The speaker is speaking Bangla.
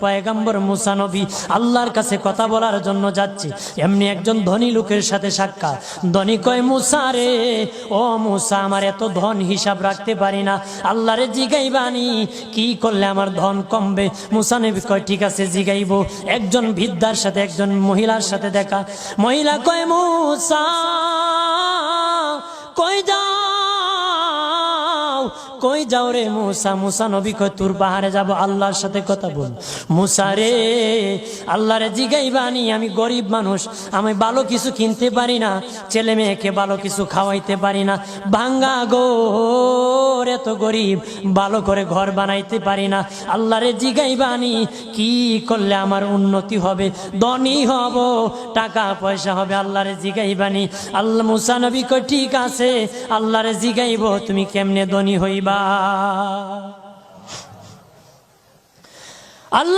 পয়গম্বর মুসা নবী আল্লাহর কাছে কথা বলার জন্য যাচ্ছে। এমনি একজন ধনী লোকের সাথে সাক্ষাৎ। ধনী কয়, মুসা রে, ও মুসা, আমার এত ধন হিসাব রাখতে পারি না। আল্লাহরে জিগাইবানি, কি করলে আমার ধন কমবে? মুসা নবী কয়, ঠিক আছে, জিগাইব। একজন বৃদ্ধার সাথে, একজন মহিলার সাথে দেখা। মহিলা কয়, মুসা কই যাও রে মুসা? মুসা নবী কয় তোর পাহাড়ে যাব? আল্লাহর সাথে কথা বল। মুসা রে আল্লাহ রে জিগাই বানি আমি গরিব মানুষ, আমি ভালো কিছু কিনতে পারি না, ছেলে মেয়েকে ভালো কিছু খাওয়াইতে পারি না। ভাঙ্গা গোর এত গরিব, ভালো করে ঘর বানাইতে পারি না। আল্লাহ রে জিগাইবানি, কি করলে আমার উন্নতি হবে? ধনী হব, টাকা পয়সা হবে আল্লাহ রে জিগাইবানি। আল্লাহ মুসানবী কই ঠিক আছে আল্লাহ রে জিগাইব, তুমি কেমনে ধনী হইবা? আল্লাহ